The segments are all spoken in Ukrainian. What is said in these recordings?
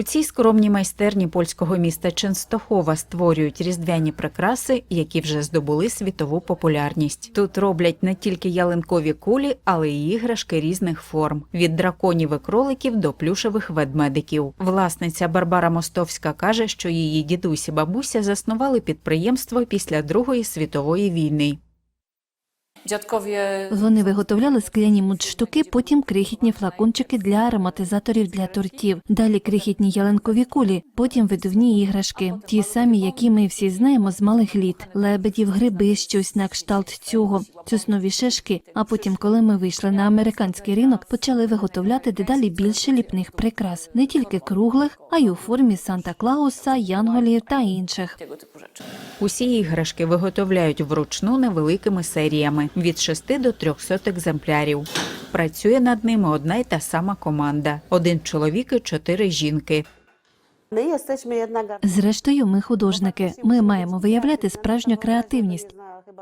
У цій скромній майстерні польського міста Ченстохова створюють різдвяні прикраси, які вже здобули світову популярність. Тут роблять не тільки ялинкові кулі, але й іграшки різних форм від драконів і кроликів до плюшевих ведмедиків. Власниця Барбара Мостовська каже, що її дідусь і бабуся заснували підприємство після Другої світової війни. Dziadkowie Вони виготовляли скляні мундштуки, потім крихітні флакончики для ароматизаторів для тортів, далі крихітні ялинкові кулі, потім видувні іграшки, ті самі, які ми всі знаємо з малих літ, лебедів, гриби, щось на кшталт цього, соснові шишки. А потім, коли ми вийшли на американський ринок, почали виготовляти дедалі більше ліпних прикрас, не тільки круглих, а й у формі Санта Клауса, Янголів та інших. Усі іграшки виготовляють вручну невеликими серіями від 6 до 300 екземплярів. Працює над ними одна й та сама команда: один чоловік і чотири жінки. Зрештою, ми художники. Ми маємо виявляти справжню креативність.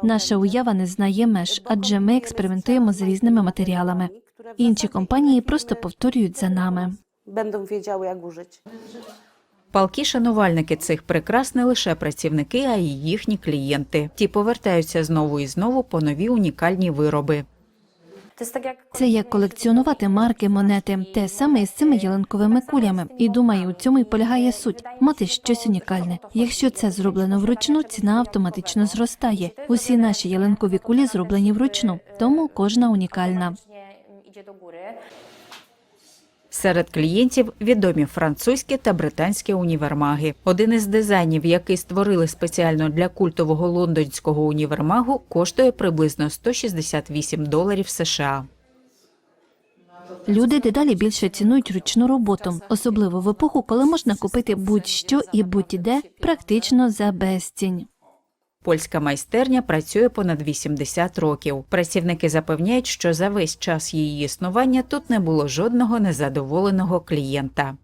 Наша уява не знає меж, адже ми експериментуємо з різними матеріалами. Інші компанії просто повторюють за нами. będą wiedziały, jak użyć. Палкі шанувальники цих прикрас не лише працівники, а й їхні клієнти. Ті повертаються знову і знову по нові унікальні вироби. Це як колекціонувати марки, монети, те саме і з цими ялинковими кулями. І думаю, у цьому й полягає суть мати щось унікальне. Якщо це зроблено вручну, ціна автоматично зростає. Усі наші ялинкові кулі зроблені вручну, тому кожна унікальна. Серед клієнтів відомі французькі та британські універмаги. Один із дизайнів, який створили спеціально для культового лондонського універмагу, коштує приблизно 168 доларів США. Люди дедалі більше цінують ручну роботу, особливо в епоху, коли можна купити будь-що і будь-де практично за безцінь. Польська майстерня працює понад 80 років. Працівники запевняють, що за весь час її існування тут не було жодного незадоволеного клієнта.